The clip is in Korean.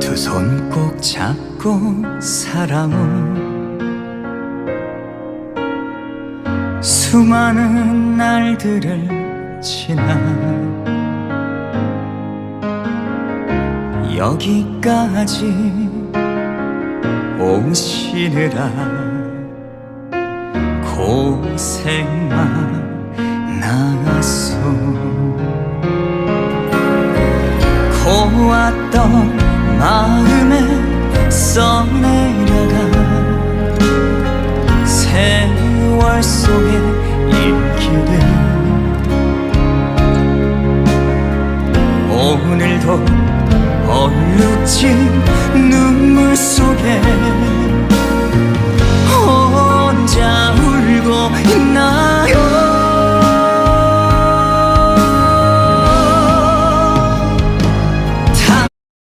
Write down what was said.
두 손 꼭 잡고 살아온 수많은 날들을 지나 여기까지 오시느라 고생만 나갔소 고왔던 마음에 써내려가 세월 속에 일기를. 오늘도 얼룩진